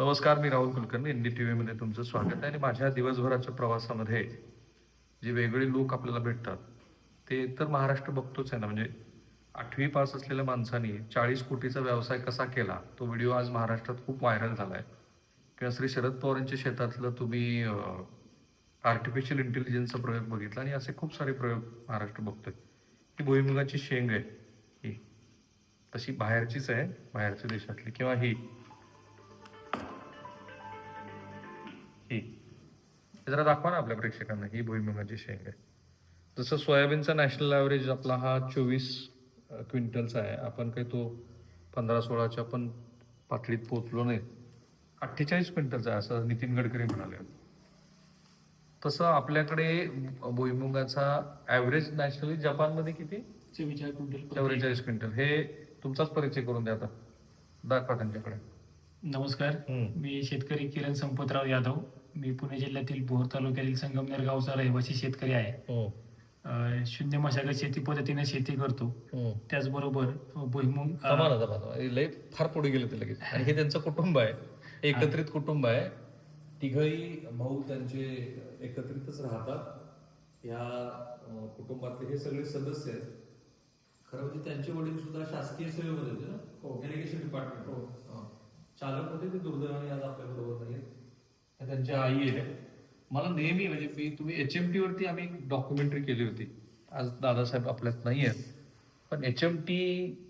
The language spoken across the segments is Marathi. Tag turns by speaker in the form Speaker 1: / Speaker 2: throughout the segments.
Speaker 1: नमस्कार मी Rahul Kulkarni N D T व्हीमध्ये तुमचं स्वागत आहे आणि माझ्या दिवसभराच्या प्रवासामध्ये जे वेगळे लोक आपल्याला भेटतात ते तर महाराष्ट्र बघतोच आहे ना. म्हणजे आठवी पास असलेल्या माणसाने चाळीस कोटीचा व्यवसाय कसा केला तो व्हिडिओ आज महाराष्ट्रात खूप व्हायरल झाला आहे किंवा श्री शरद पवारांच्या शेतातलं तुम्ही आर्टिफिशियल इंटेलिजन्सचा प्रयोग बघितला आणि असे खूप सारे प्रयोग महाराष्ट्र बघतोय. ही भुईमुगाची शेंग आहे ही. तशी बाहेरचीच आहे बाहेरच्या देशातली किंवा ही ही. हे जरा दाखवा ना आपल्या प्रेक्षकांना ही भुईमुगाची शेंग आहे. जसं सोयाबीनचा नॅशनल ॲव्हरेज आपला हा चोवीस क्विंटलचा आहे. आपण काही तो पंधरा सोळाच्या पण पातळीत पोहोचलो नाही. अठ्ठेचाळीस क्विंटलचा आहे असं नितीन गडकरी म्हणाले. तसं आपल्याकडे भुईमुगाचा ॲव्हरेज नॅशनली जपानमध्ये किती?
Speaker 2: चव्वेचाळीस क्विंटल
Speaker 1: चौवेचाळीस क्विंटल. हे तुमचाच परिचय करून द्या आता. दाखवा त्यांच्याकडे.
Speaker 2: नमस्कार. मी शेतकरी किरण संपतराव यादव. मी पुणे जिल्ह्यातील भोर तालुक्यातील संगमनेर गावचा रहिवासी शेतकरी आहे. अं, शून्य मशागत शेती पद्धतीने शेती करतो. त्याचबरोबर अं, भुईमुग अं.
Speaker 1: हे लय फार पुढे गेले ते लगेच. आणि हे त्यांचं कुटुंब आहे. एकत्रित कुटुंब आहे. तिघही भाऊ त्यांचे एकत्रितच राहतात. या अं, कुटुंबातले हे सगळे सदस्य आहेत. खरं म्हणजे त्यांचे वडील सुद्धा शासकीय सेवेमध्ये होते ना? इरिगेशन डिपार्टमेंट हो. चालक होते ते दुर्दैवाने आज आपल्या बरोबर नाही आहेत त्यांच्या आई आहे मला नेहमी म्हणजे मी तुम्ही एच एम टी वरती आम्ही डॉक्युमेंटरी केली होती. आज दादासाहेब आपल्यात नाही आहेत. पण एच एम टी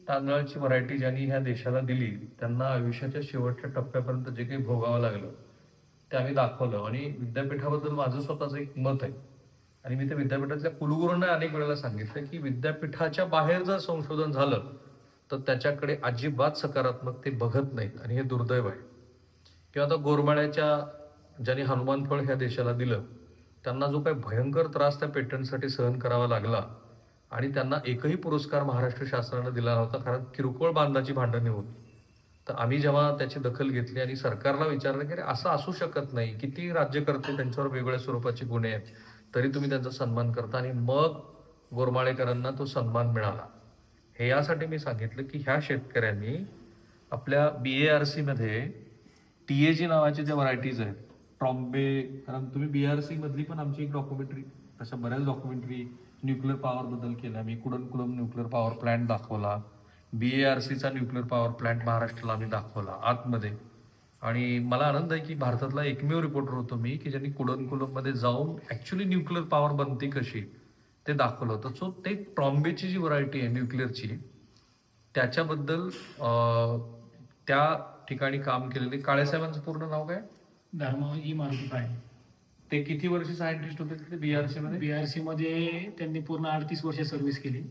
Speaker 1: तांदळाची व्हरायटी ज्यांनी ह्या देशाला दिली त्यांना आयुष्याच्या शेवटच्या टप्प्यापर्यंत जे काही भोगावं लागलं ते आम्ही दाखवलं. आणि विद्यापीठाबद्दल माझं स्वतःचं एक मत आहे. आणि मी त्या विद्यापीठातल्या कुलगुरूंना अनेक वेळेला सांगितलं की विद्यापीठाच्या बाहेर जर संशोधन झालं तर त्याच्याकडे अजिबात सकारात्मक ते बघत नाहीत. आणि हे दुर्दैव आहे. किंवा आता गोरमाळ्याच्या ज्यांनी हनुमान फळ ह्या देशाला दिलं त्यांना जो काही भयंकर त्रास त्या पेटंटसाठी सहन करावा लागला आणि त्यांना एकही पुरस्कार महाराष्ट्र शासनानं दिला नव्हता कारण किरकोळ बांधाची भांडणी होती. तर आम्ही जेव्हा त्याची दखल घेतली आणि सरकारला विचारलं की अरे असं असू शकत नाही किती राज्यकर्ते त्यांच्यावर वेगळ्या स्वरूपाचे गुन्हे आहेत तरी तुम्ही त्यांचा सन्मान करता आणि मग गोरमाळेकरांना तो सन्मान मिळाला. हे यासाठी मी सांगितलं की ह्या शेतकऱ्यांनी आपल्या बी ए आर सीमध्ये टी ए जी नावाचे ज्या व्हरायटीज आहेत ट्रॉम्बे कारण तुम्ही बी आर सी मधली पण आमची एक डॉक्युमेंटरी अशा बऱ्याच डॉक्युमेंटरी न्यूक्लिअर पॉवर बद्दल केल्या. मी कुडन कुडम न्यूक्लिअर पॉवर प्लॅन्ट दाखवला. बी ए आर सीचा न्यूक्लिअर पॉवर प्लॅन्ट महाराष्ट्राला आम्ही दाखवला आतमध्ये. आणि मला आनंद आहे की भारतातला एकमेव रिपोर्टर होतो मी की ज्यांनी कुडन कुलममध्ये जाऊन ॲक्च्युली न्यूक्लिअर पॉवर बनते कशी ते दाखवलं होतं. सो ते ट्रॉम्बेची जी व्हरायटी आहे न्यूक्लिअरची त्याच्याबद्दल त्या ठिकाणी काम केलेले काळेसाहेबांचं पूर्ण नाव काय?
Speaker 2: धर्माजी मारुती पाय
Speaker 1: ते किती वर्ष सायंटिस्ट होते बीआरसी मध्ये?
Speaker 2: बीआरसी मध्ये त्यांनी पूर्ण अडतीस वर्ष सर्व्हिस केली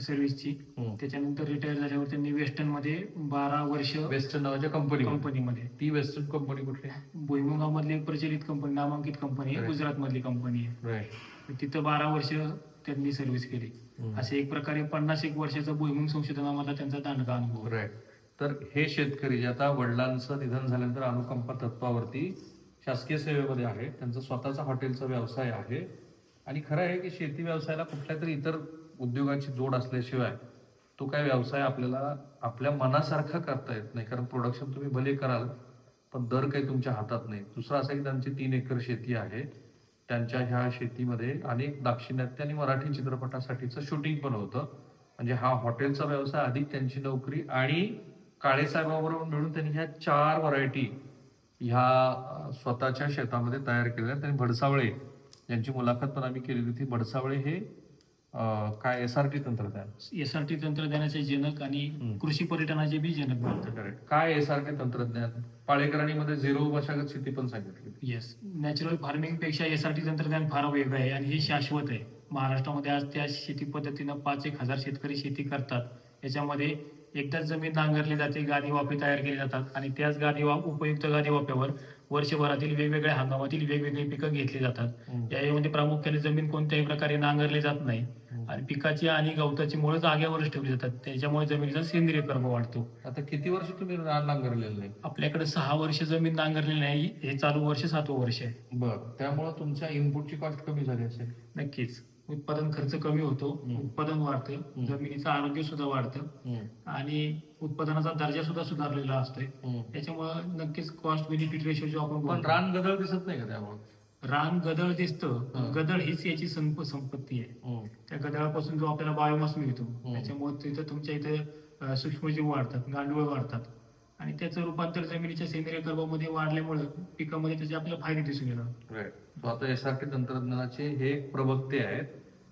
Speaker 2: सर्व्हिसची. त्याच्यानंतर रिटायर झाल्यावर त्यांनी वेस्टर्नमध्ये बारा वर्ष
Speaker 1: वेस्टर्न नावाच्या कंपनी
Speaker 2: कंपनीमध्ये
Speaker 1: ती वेस्टर्न कंपनी कुठली?
Speaker 2: भुईमुगामधली एक प्रचलित कंपनी नामांकित कंपनी आहे. गुजरात मधली कंपनी आहे. तिथं बारा वर्ष त्यांनी सर्व्हिस केली. असे एक प्रकारे पन्नास एक वर्षाचा भुईमुग संशोधनामधला त्यांचा दांडगा अनुभव.
Speaker 1: तर हे शेतकरी जे आता वडिलांचं निधन झाल्यानंतर अनुकंपा तत्वावरती शासकीय सेवेमध्ये आहे. त्यांचा स्वतःचा हॉटेलचा व्यवसाय आहे. आणि खरं आहे की शेती व्यवसायाला कुठल्या तरी इतर उद्योगाची जोड असल्याशिवाय तो काय व्यवसाय आपल्याला आपल्या मनासारखा करता येत नाही. कारण प्रोडक्शन तुम्ही भले कराल पण दर काही तुमच्या हातात नाही. दुसरं असं की त्यांची तीन एकर शेती आहे. त्यांच्या ह्या शेतीमध्ये अनेक दाक्षिणात्य आणि मराठी चित्रपटासाठीचं शूटिंग पण होतं. म्हणजे हा हॉटेलचा व्यवसाय अधिक त्यांची नोकरी आणि काळेसाहेबाबरोबर मिळून त्यांनी ह्या चार व्हरायटी ह्या स्वतःच्या शेतामध्ये तयार केलेल्या त्यांनी भडसावळे यांची मुलाखत पण आम्ही केलेली होती. भडसावळे हे काय एस आर टी तंत्रज्ञान?
Speaker 2: एसआरटी तंत्रज्ञानाचे जनक आणि. कृषी पर्यटनाचे बी जनक
Speaker 1: करेक्ट काय एस आर टी तंत्रज्ञान? पाळेकरांनी मध्ये झिरो मशागत शेती पण सांगितली.
Speaker 2: येस नॅचरल फार्मिंगपेक्षा एसआरटी तंत्रज्ञान फार वेगळं आहे आणि हे शाश्वत आहे. महाराष्ट्रामध्ये आज त्या शेती पद्धतीनं पाच एक हजार शेतकरी शेती करतात. याच्यामध्ये एकदाच जमीन नांगरली जाते गादी वाफे तयार केली जातात आणि त्याच गादी वाप उपयुक्त गादी वाफ्यावर वर्षभरातील वेगवेगळ्या हंगामातील वेगवेगळी पिकं घेतली जातात. यामध्ये प्रामुख्याने जमीन कोणत्याही प्रकारे नांगरली जात नाही. आणि पिकाची आणि गवताची मुळं जाग्यावरच ठेवली जातात. त्याच्यामुळे जमिनीचा सेंद्रिय कर्म वाढतो.
Speaker 1: आता किती वर्ष तुम्ही नांगरलेलं नाही
Speaker 2: आपल्याकडे सहा वर्ष जमीन नांगरलेली नाही हे चालू वर्ष सातवं वर्ष आहे.
Speaker 1: बर. त्यामुळे तुमच्या इनपुटची कॉस्ट कमी झाली असेल.
Speaker 2: नक्कीच. उत्पादन खर्च कमी होतो उत्पादन वाढतं जमिनीचं आरोग्य सुद्धा वाढतं. आणि उत्पादनाचा दर्जा सुद्धा सुधारलेला असतोय. त्याच्यामुळे नक्कीच कॉस्ट बेनिफिट रेशो जो आपण
Speaker 1: पण रान गदळ दिसत नाही का त्यामुळे?
Speaker 2: रान गदळ दिसतं गदळ हीच याची संप संपत्ती आहे. त्या गदळापासून जो आपल्याला बायोमास मिळतो त्याच्यामुळे तिथं तुमच्या इथे सूक्ष्मजीव वाढतात गांडूळ वाढतात. आणि त्याचं रूपांतर जमिनीच्या सेंद्रिय कर्बामध्ये वाढल्यामुळे पिकामध्ये त्याचे आपल्याला फायदे दिसून येणार.
Speaker 1: राईट आता एसआरटी तंत्रज्ञानाचे हे एक प्रवक्ते आहेत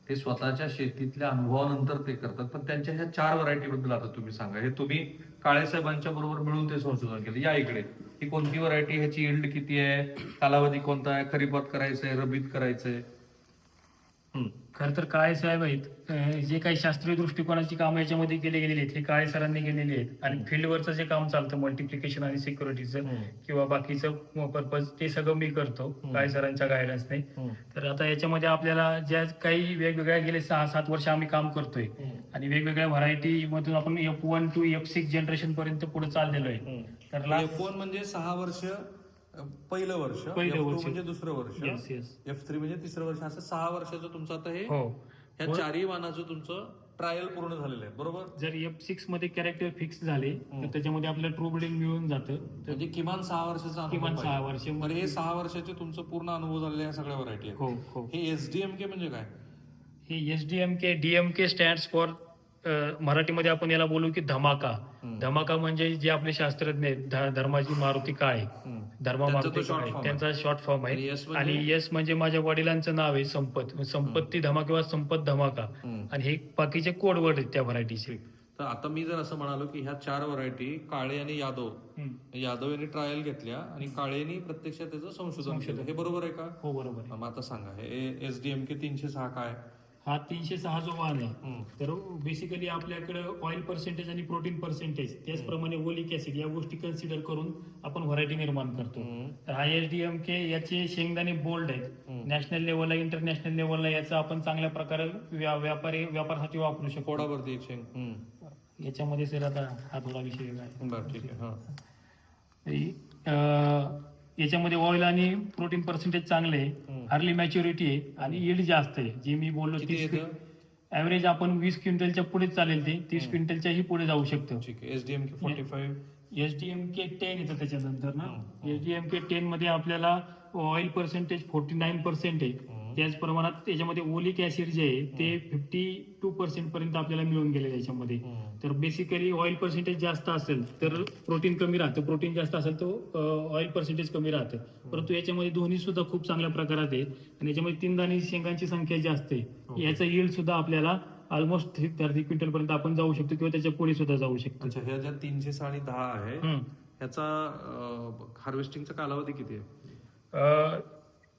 Speaker 1: ते स्वतःच्या शेतीतल्या अनुभवानंतर ते करतात. पण त्यांच्या ह्या चार व्हरायटी बद्दल आता तुम्ही सांगा. हे तुम्ही काळे साहेबांच्या बरोबर मिळून ते संशोधन केलं. या इकडे. ही कोणती व्हरायटी? ह्याची इल्ड किती आहे? कालावधी कोणता आहे? खरीपात करायचंय रबीत करायचंय?
Speaker 2: खर तर काळे साहेब आहेत. जे काही शास्त्रीय दृष्टिकोनाची कामं याच्यामध्ये केले गेलेली आहेत हे काळे सरांनी केलेली आहेत. आणि फील्डवरचं जे काम चालतं मल्टिप्लिकेशन आणि सिक्युरिटीचं किंवा बाकीचं पर्पज ते सगळं मी करतो. काळे सरांच्या गायडन्सने तर आता याच्यामध्ये आपल्याला ज्या काही वेगवेगळ्या गेले सहा सात वर्ष आम्ही काम करतोय. आणि वेगवेगळ्या व्हरायटी मधून आपण F one to F six generation पर्यंत पुढे चाललेलो आहे. तर
Speaker 3: एफ वन म्हणजे सहा वर्ष पहिलं वर्ष
Speaker 2: पहिलं
Speaker 3: F2
Speaker 2: वर्ष.
Speaker 3: म्हणजे दुसरं वर्ष.
Speaker 2: Yes.
Speaker 3: एफ थ्री म्हणजे तिसरं वर्ष. असं सहा वर्षाचं तुमचं आता हे
Speaker 2: हो.
Speaker 3: ह्या चारही वाहनाचं तुमचं ट्रायल पूर्ण झालेलं आहे. बरोबर?
Speaker 2: जर एफ सिक्समध्ये कॅरेक्टर फिक्स झाले तर त्याच्यामध्ये आपल्याला ट्रू ब्रिडिंग मिळून जातं. तर
Speaker 3: म्हणजे किमान सहा वर्षाचा अनुभव
Speaker 2: किमान
Speaker 3: पाहिजे.
Speaker 2: सहा वर्ष.
Speaker 3: बरं हे सहा वर्षाचे तुमचं पूर्ण अनुभव झालेल्या ह्या सगळ्या व्हरायटी आहेत.
Speaker 2: हो हो.
Speaker 3: हे एसडीएम के म्हणजे काय?
Speaker 2: हे S D M K D M K stand for मराठीमध्ये आपण याला बोलू की धमाका. धमाका म्हणजे जे आपले शास्त्रज्ञ आहेत ध- धर्माजी मारुती काळे धर्मा
Speaker 3: त्यांचा
Speaker 2: मारुती शॉर्ट फॉर्म आहे.
Speaker 3: म्हणजे?
Speaker 2: आणि यस म्हणजे माझ्या वडिलांचं नाव आहे संपत. संपत्ती धमा किंवा संपत धमाका. आणि हे बाकीचे कोड वर्ड आहेत त्या व्हरायटीचे
Speaker 3: तर आता मी जर असं म्हणालो की ह्या चार व्हरायटी काळे आणि यादव. यादव यांनी ट्रायल घेतल्या आणि काळेनी प्रत्यक्षात त्याचं संशोधन केलं. हे बरोबर आहे का?
Speaker 2: हो बरोबर
Speaker 3: आता सांगा हे एसडीएम के तीनशे सहा काय?
Speaker 2: हा तीनशे सहा जो वाहन आहे तर बेसिकली आपल्याकडे ऑइल पर्सेंटेज आणि प्रोटीन पर्सेंटेज त्याचप्रमाणे ओलिक ऍसिड या गोष्टी कन्सिडर करून आपण व्हरायटी निर्माण करतो. तर हा एस डी एम के याचे शेंगदाणे बोल्ड आहेत. नॅशनल लेवलला इंटरनॅशनल लेवलला याचा आपण चांगल्या प्रकारे व्या- व्यापारी व्यापारासाठी वापरू शकतो.
Speaker 3: कोडावरती एक शेंग.
Speaker 2: याच्यामध्ये सर आता हा थोडा विषय आहे. याच्यामध्ये ऑइल आणि प्रोटीन पर्सेंटेज चांगले आहे. अर्ली मॅच्युरिटी आहे आणि yield जास्त आहे. जे मी बोललो तीस? ऍव्हरेज आपण वीस क्विंटलच्या पुढे चालेल ते. तीस क्विंटलच्याही पुढे जाऊ शकतं.
Speaker 3: SDM K forty five
Speaker 2: S D M K ten येतं त्याच्यानंतर ना. S D M K ten मध्ये आपल्याला oil percentage forty nine percent आहे त्याच प्रमाणात त्याच्यामध्ये ओलिक ऍसिड जे आहे ते फिफ्टी टू पर्सेंट पर्यंत आपल्याला मिळून गेले त्याच्यामध्ये तर बेसिकली ऑइल पर्सेंटेज जास्त असेल तर प्रोटीन कमी राहतं. प्रोटीन जास्त असेल तर ऑइल पर्सेंटेज कमी राहतं. परंतु याच्यामध्ये दोन्ही सुद्धा खूप चांगल्या प्रकारात आहे. आणि याच्यामध्ये तीन दाणी शेंगांची संख्या जास्त आहे. याचा yield सुद्धा आपल्याला ऑलमोस्ट थर्टी क्विंटल पर्यंत आपण जाऊ शकतो किंवा त्याच्या पुढे सुद्धा जाऊ शकतो.
Speaker 3: अच्छा ह्या ज्या तीनशे आणि दहा आहे. ह्याचा हार्वेस्टिंगचा कालावधी किती आहे?
Speaker 2: अ,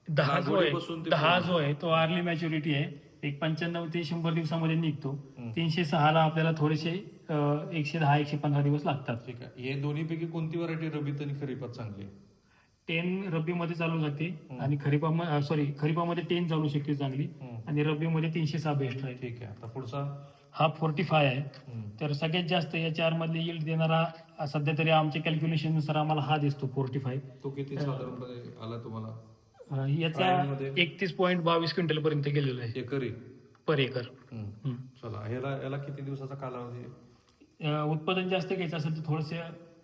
Speaker 2: दहा जो आहे
Speaker 3: ते
Speaker 2: दहा जो आहे तो अर्ली मॅच्युरिटी आहे. एक पंच्याण्णव ते शंभर दिवसामध्ये निघतो. तीनशे सहाला आपल्याला थोडेसे अ, एकशे दहा एकशे पंधरा दिवस लागतात.
Speaker 3: ठीक आहे. हे दोन्हीपैकी कोणती व्हरायटी रबीत आणि खरीपात चांगली आहे?
Speaker 2: टेन रब्बीमध्ये चालू जाते आणि खरीपा सॉरी खरीपामध्ये टेन चालू शकते चांगली आणि रब्बीमध्ये तीनशे सहा बेस्ट आहे.
Speaker 3: ठीक आहे. आता पुढचा?
Speaker 2: हा फोर्टी फाय आहे तर सगळ्यात जास्त या चार मधले yield देणारा अ, सध्या तरी आमच्या कॅल्क्युलेशननुसार आम्हाला हा दिसतो फोर्टी फाय
Speaker 3: तो किती साधारणपणे आला तुम्हाला?
Speaker 2: याचा
Speaker 3: प्राईममध्ये?
Speaker 2: एकतीस पॉईंट बावीस क्विंटल पर्यंत गेलेला आहे.
Speaker 3: एकरी.
Speaker 2: Per acre.
Speaker 3: हम्म.
Speaker 2: हम्म.
Speaker 3: चला ह्याला याला किती दिवसाचा कालावधी आहे?
Speaker 2: अ, उत्पादन जास्त घ्यायचं असेल तर थोडस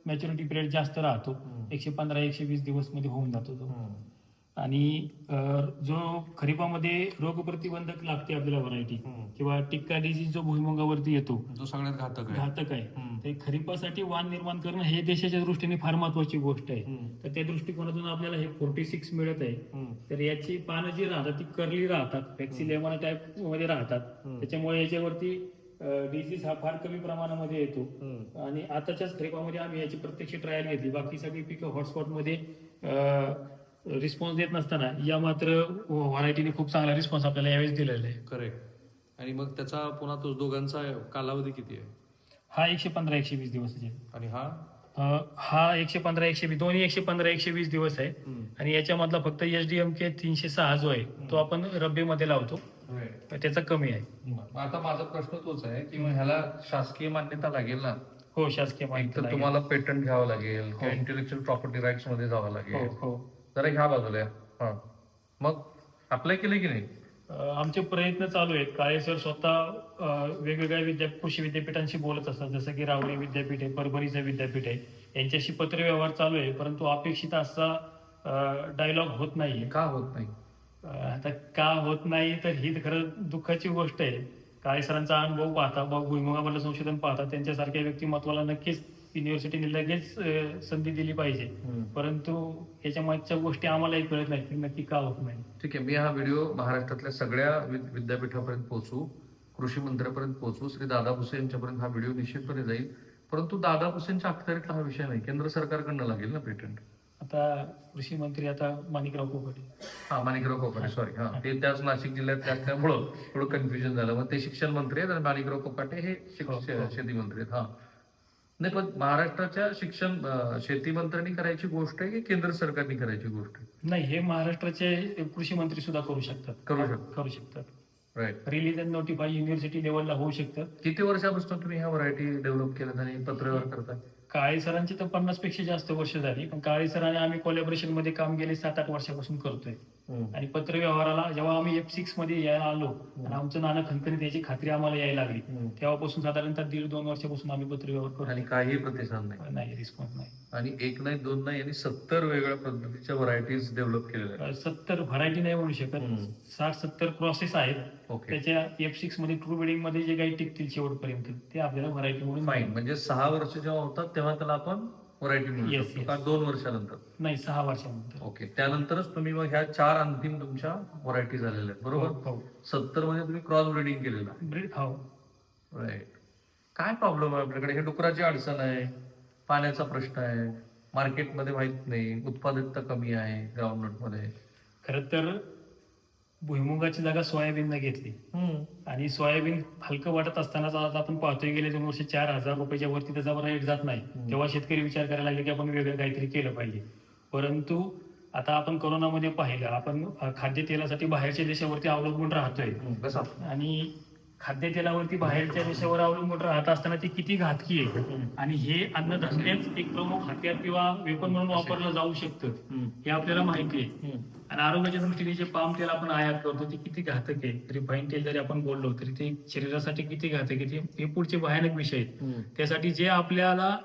Speaker 2: मॅच्युरिटी पिरियड जास्त राहतो. एकशे पंधरा एकशे वीस दिवसमध्ये होऊन जातो तो. आणि जो खरीपामध्ये रोग प्रतिबंधक लागते आपल्याला व्हरायटी किंवा टिक्का डिजीज जो भुईमुगावरती येतो.
Speaker 3: जो सगळ्यात घातक आहे.
Speaker 2: घातक आहे. ते खरीपासाठी वाण निर्माण करणं हे देशाच्या दृष्टीने फार महत्वाची गोष्ट आहे. तर त्या दृष्टिकोनातून आपल्याला हे फोर्टी सिक्स मिळत आहे. तर याची पानं जी राहतात ती करली राहतात. फॅक्सिलेमना टाईपमध्ये राहतात. त्याच्यामुळे याच्यावरती डिसीज हा फार कमी प्रमाणामध्ये येतो. आणि आताच्याच खरीपामध्ये आम्ही याची प्रत्यक्ष ट्रायल घेतली. बाकी सगळी पिकं हॉटस्पॉटमध्ये रिस्पॉन्स देत नसताना या मात्र व्हरायटीने खूप चांगला रिस्पॉन्स आपल्याला यावेळेस दिलेला आहे.
Speaker 3: करेक्ट आणि मग त्याचा पुन्हा तो दोघांचा कालावधी किती आहे?
Speaker 2: हा एकशे पंधरा एकशे वीस दिवसाचे आहे.
Speaker 3: आणि हा?
Speaker 2: अ, हा एकशे पंधरा एकशे वीस दोन्ही एकशे पंधरा एकशे वीस दिवस आहे. आणि याच्यामधला फक्त एच डी एम के तीनशे सहा जो आहे तो आपण रब्बीमध्ये लावतो. तर त्याचा कमी आहे.
Speaker 1: आता माझा प्रश्न तोच आहे की मग ह्याला शासकीय मान्यता लागेल ना?
Speaker 2: हो शासकीय
Speaker 1: एक
Speaker 2: माहिती
Speaker 1: तर तुम्हाला पेटंट घ्यावं लागेल किंवा इंटेलेक्च्युअल प्रॉपर्टी राईट्समध्ये जावं
Speaker 2: हो
Speaker 1: लागेल
Speaker 2: हो.
Speaker 1: जरा ह्या बाजूला. या. हा. मग अप्लाय केलं की नाही?
Speaker 2: अं, आमचे प्रयत्न चालू आहेत. काळे सर स्वतः अं, वेगवेगळ्या विद्या कृषी विद्यापीठांशी बोलत असतात. जसं की रावरी विद्यापीठ आहे परभणीचं विद्यापीठ आहे. यांच्याशी पत्रव्यवहार चालू आहे परंतु अपेक्षित असा डायलॉग होत नाहीये.
Speaker 1: का होत नाही?
Speaker 2: अं, आता का होत नाही तर ही खरं दुःखाची गोष्ट आहे. काळे सरांचा अनुभव पाहता ब- भुईमुगामधलं संशोधन पाहता त्यांच्यासारख्या व्यक्तिमत्वाला नक्कीच युनिव्हर्सिटीने लगेच अं, संधी दिली पाहिजे. परंतु याच्या मागच्या गोष्टी आम्हालाही कळत नाही की नक्की का होत नाही.
Speaker 1: ठीक आहे मी हा व्हिडिओ महाराष्ट्रातल्या सगळ्या विद- विद्यापीठापर्यंत पोहोचू कृषी मंत्र्यापर्यंत पोहोचू श्री दादा भुसे यांच्यापर्यंत हा व्हिडिओ निश्चितपणे जाईल. परंतु दादा भुसेंच्या अखत्यारीतला हा विषय नाही केंद्र सरकारकडनं लागेल ना पेटंट
Speaker 2: आता कृषी मंत्री आता माणिकराव कोकटे.
Speaker 1: हा माणिकराव कोकाटे सॉरी हा. ते त्याच नाशिक जिल्ह्यात असल्यामुळं थोडं कन्फ्युजन झालं. मग ते शिक्षण मंत्री आहेत आणि माणिकराव कोकाटे हे
Speaker 2: हो, हो.
Speaker 1: शेती मंत्री आहेत हा. नाही पण महाराष्ट्राच्या शिक्षण शेती मंत्र्यांनी करायची गोष्ट आहे की केंद्र सरकारने करायची गोष्ट आहे?
Speaker 2: नाही हे महाराष्ट्राचे कृषी मंत्री सुद्धा करू शकतात.
Speaker 1: करू शकतात.
Speaker 2: करू शकतात.
Speaker 1: Right
Speaker 2: release and notify university लेवलला होऊ शकतं.
Speaker 1: किती वर्षापासून तुम्ही ह्या व्हरायटी डेव्हलप केल्यात आणि पत्रव्यवहार करताय?
Speaker 2: काळे सरांची तर पन्नासपेक्षा जास्त वर्ष झाली पण काळे सरांनी आम्ही कोलॅबरेशनमध्ये काम गेले सात आठ वर्षापासून करतोय. आणि पत्र व्यवहाराला जेव्हा आम्ही एफ सिक्समध्ये यायला आलो आणि आमचं नाणं खणखणीत याची खात्री आम्हाला यायला लागली. तेव्हापासून साधारणतः दीड दोन वर्षापासून आम्ही पत्र व्यवहार करतो
Speaker 1: आणि काही प्रतिसाद नाही.
Speaker 2: रिस्पॉन्स नाही.
Speaker 1: आणि एक नाही दोन नाही यांनी सत्तर वेगळ्या पद्धतीच्या व्हरायटीज डेव्हलप केलेल्या आहेत.
Speaker 2: सत्तर व्हरायटी नाही म्हणू शकत. साठ सत्तर प्रोसेस आहेत.
Speaker 1: ओके
Speaker 2: त्याच्या एफ सिक्समध्ये ट्रू बिडिंगमध्ये जे काही टिकतील शेवटपर्यंत ते आपल्याला व्हरायटी म्हणून
Speaker 1: फाईन म्हणजे सहा वर्ष जेव्हा होतात तेव्हा त्याला आपण व्हरायटी मिळू
Speaker 2: Yes,
Speaker 1: शकतो.
Speaker 2: yes.
Speaker 1: का दोन वर्षानंतर?
Speaker 2: नाही सहा वर्षानंतर.
Speaker 1: ओके त्यानंतरच तुम्ही मग ह्या चार अंतिम तुमच्या व्हरायटी झालेल्या आहेत. बरोबर?
Speaker 2: हो, हो.
Speaker 1: सत्तरमध्ये तुम्ही क्रॉस ब्रीडिंग केलेलं
Speaker 2: ब्रीड हो.
Speaker 1: आहे राईट काय प्रॉब्लेम आहे आपल्याकडे? हे डुकराची अडचण आहे. पाण्याचा प्रश्न आहे. मार्केटमध्ये माहीत नाही. उत्पादकता कमी आहे ग्राउंडनटमध्ये
Speaker 2: खर तर भुईमुगाची जागा सोयाबीनने घेतली. आणि सोयाबीन हलकं वाटत असतानाच आज आपण पाहतोय गेले दोन वर्ष चार हजार रुपयाच्या वरती त्याचा रेट जात नाही. तेव्हा शेतकरी विचार करायला लागले की आपण वेगळं काहीतरी केलं पाहिजे. परंतु आता आपण कोरोनामध्ये पाहिलं आपण खाद्यतेलासाठी बाहेरच्या देशावरती अवलंबून राहतोय.
Speaker 1: कसा?
Speaker 2: आणि खाद्यतेलावरती बाहेरच्या देशावर अवलंबून राहत असताना ती किती घातकी आहे? आणि हे अन्नधान्यच एक प्रमुख हत्यार किंवा वेपन म्हणून वापरलं जाऊ शकतं. हे आपल्याला माहिती आहे. आणि आरोग्याच्या दृष्टीने जे पाम तेल आपण आयात करतो ते किती घातक आहे? रिफाईन तेल जरी आपण बोललो तरी ते शरीरासाठी किती घातक आहे? ते- हे पुढचे भयानक विषय आहेत. त्यासाठी जे आपल्याला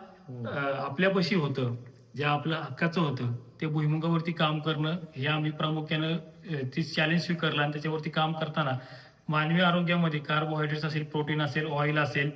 Speaker 2: आपल्यापाशी होतं जे आपलं हक्काचं होतं ते भुईमुगावरती काम करणं हे आम्ही प्रामुख्यानं ती चॅलेंज स्वीकारलं आणि त्याच्यावरती काम करताना मानवी आरोग्यामध्ये कार्बोहायड्रेट्स असेल प्रोटीन असेल ऑइल असेल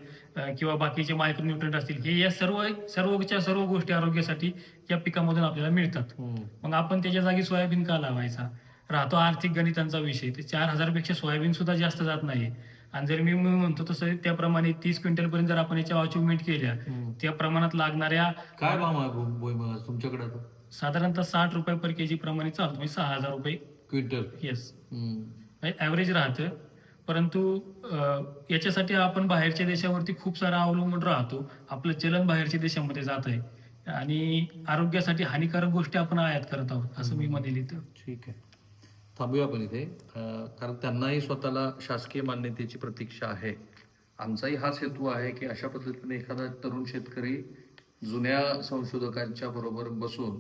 Speaker 2: किंवा बाकीचे मायक्रोन्युट्रंट असतील हे या सर्व सर्वच्या सर्व गोष्टी आरोग्यासाठी या पिकामधून आपल्याला मिळतात. मग आपण त्याच्या जागी सोयाबीन का लावायचा? राहतो आर्थिक गणितांचा विषय. ते चार हजारपेक्षा सोयाबीन सुद्धा जास्त जात नाही. आणि जर मी म्हणतो तसं त्याप्रमाणे तीस क्विंटल पर्यंत जर आपण याच्या अचिव्हमेंट केल्या त्या प्रमाणात लागणाऱ्या
Speaker 3: काय भाव तुमच्याकडे
Speaker 2: साधारणतः साठ रुपये पर केजी प्रमाणे चालतो. म्हणजे सहा हजार रुपये
Speaker 3: क्विंटल.
Speaker 2: येस. ॲव्हरेज राहतं परंतु याच्यासाठी आपण बाहेरच्या देशावरती खूप सारा अवलंबून राहतो. आपलं चलन बाहेरच्या देशामध्ये जात आहे. आणि आरोग्यासाठी हानिकारक गोष्टी आपण आयात करत आहोत असं मी म्हणेल इथं.
Speaker 1: ठीक आहे. थांबूया आपण इथे. कारण त्यांनाही स्वतःला शासकीय मान्यतेची प्रतीक्षा आहे. आमचाही हाच हेतू आहे की अशा पद्धतीने एखादा तरुण शेतकरी जुन्या संशोधकांच्या बरोबर बसून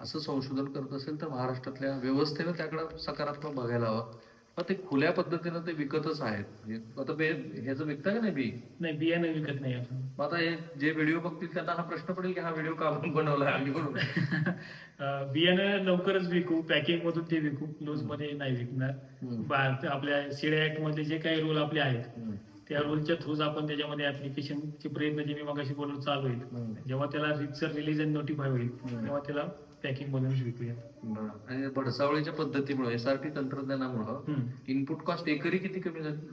Speaker 1: असं संशोधन करत असेल तर महाराष्ट्रातल्या व्यवस्थेनं त्याकडे सकारात्मक बघायला हवं. ते खुल्या पद्धतीनं ते विकतच आहेत. म्हणजे आता बे ह्याचं विकता का नाही बी?
Speaker 2: नाही बियाणं विकत नाही आपण.
Speaker 1: मग आता हे जे व्हिडिओ बघतील त्यांना हा प्रश्न पडेल की हा व्हिडिओ का आपण बनवला आम्ही
Speaker 2: अं, बियाणं लवकरच विकू पॅकिंग मधून ते विकू क्लोजमध्ये नाही विकणार. भारत आपल्या सीडे ऍक्टमध्ये जे काही रूल आपले आहेत त्या रूलच्या थ्रूच आपण त्याच्यामध्ये ऍप्लिकेशनचे प्रयत्न जे मी मगाशी बोलून चालू आहेत. जेव्हा त्याला रितसर रिलीज आणि नोटिफाय होईल तेव्हा त्याला पॅकिंग मधूनच विकूया.
Speaker 1: बरं. आणि भडसावळीच्या पद्धतीमुळे एसआरटी तंत्रज्ञानामुळं
Speaker 2: हम्म.
Speaker 1: इनपुट कॉस्ट एकरी किती कमी झाली?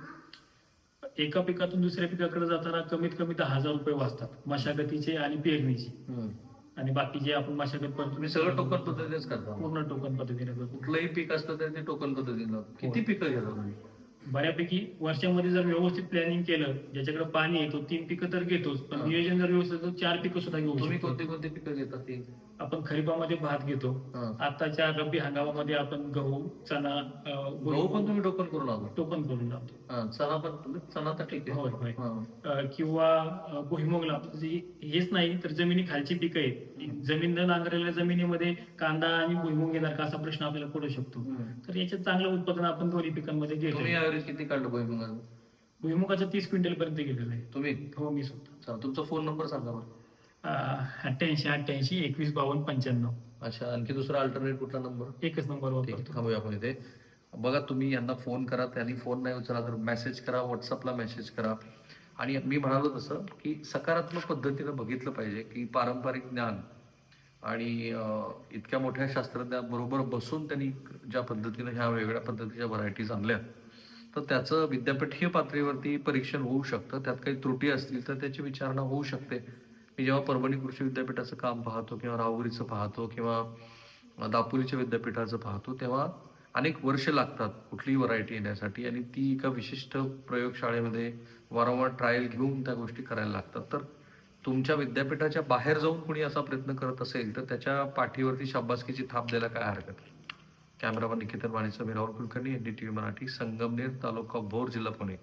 Speaker 2: एका पिकातून दुसऱ्या पिकाकडे जाताना कमीत कमी दहा हजार रुपये वाचतात मशागतीचे आणि पेरणीचे. आणि बाकी जे आपण मशागत करतो
Speaker 1: तुम्ही सगळं टोकन पद्धतीनेच करता
Speaker 2: पूर्ण टोकन पद्धतीने करतो.
Speaker 1: कुठलंही पीक असतं तर ते टोकन पद्धतीने. किती पिकं घेता तुम्ही?
Speaker 2: बऱ्यापैकी वर्षामध्ये जर व्यवस्थित प्लॅनिंग केलं ज्याच्याकडे पाणी आहे तो तीन पिकं तर घेतोच. पण नियोजन जर व्यवस्थित तर चार पिकं सुद्धा घेऊ
Speaker 1: तुम्ही
Speaker 2: शकतो.
Speaker 1: कोणती कोणती पिकं घेता? ती
Speaker 2: आपण खरीपामध्ये भात घेतो.
Speaker 1: हा.
Speaker 2: आताच्या रब्बी हंगामामध्ये आपण गहू चणा अं,
Speaker 1: गहू पण तुम्ही टोकन करून लावतो.
Speaker 2: टोकन करून लावतो.
Speaker 1: हा, चणा पण तुम्ही चणा तर ठीक आहे.
Speaker 2: होय होय.
Speaker 1: हा.
Speaker 2: अं, किंवा अं, भुईमुग लावतो. जे- हेच नाही तर जमिनी खालची पिकं आहेत. जमीन न नांगरलेल्या जमिनीमध्ये कांदा आणि भुईमुग येणार का असा प्रश्न आपल्याला पडू शकतो.
Speaker 1: हम्म.
Speaker 2: तर याच्यात चांगलं उत्पादन आपण दोन्ही पिकांमध्ये
Speaker 1: तुम्ही
Speaker 2: घेतो
Speaker 1: यावेळेस किती काढलं भुईमुगाचं?
Speaker 2: भुईमुगाचं तीस क्विंटल पर्यंत गेलेलं आहे.
Speaker 1: तुम्ही?
Speaker 2: हो मी स्वतः.
Speaker 1: चला तुमचा फोन नंबर सांगा बरं.
Speaker 2: अठ्ठ्याऐंशी अठ्ठ्याऐंशी एकवीस बावन्न पंच्याण्णव.
Speaker 1: अच्छा आणखी दुसरा अल्टरनेट कुठला नंबर
Speaker 2: एकच नंबर
Speaker 1: ठीक आहे
Speaker 2: वापरतो
Speaker 1: थांबूया आपण इथे. बघा तुम्ही यांना फोन करा त्यांनी फोन नाही उचला तर मेसेज करा व्हॉट्सअपला मेसेज करा. आणि मी म्हणालो तसं की सकारात्मक पद्धतीनं बघितलं पाहिजे की पारंपरिक ज्ञान आणि अं, इतक्या मोठ्या शास्त्रज्ञाबरोबर बसून त्यांनी ज्या पद्धतीनं ह्या वेगळ्या पद्धतीच्या व्हरायटीज आणल्या तर त्याचं विद्यापीठीय पातळीवरती परीक्षण होऊ शकतं. त्यात काही त्रुटी असतील तर त्याची विचारणा होऊ शकते. मी जेव्हा परभणी कृषी विद्यापीठाचं काम पाहतो किंवा राहुरीचं पाहतो किंवा दापोलीच्या विद्यापीठाचं पाहतो तेव्हा अनेक वर्ष लागतात कुठलीही व्हरायटी येण्यासाठी आणि ती एका विशिष्ट प्रयोगशाळेमध्ये वारंवार ट्रायल घेऊन त्या गोष्टी करायला लागतात. तर तुमच्या विद्यापीठाच्या बाहेर जाऊन कुणी असा प्रयत्न करत असेल तर त्याच्या पाठीवरती शाबासकीची थाप द्यायला काय हरकत? नाही कॅमेरामन निकेतन वाणीचं मी Rahul Kulkarni N D T V Marathi Sangamner तालुका भोर जिल्हा पुणे.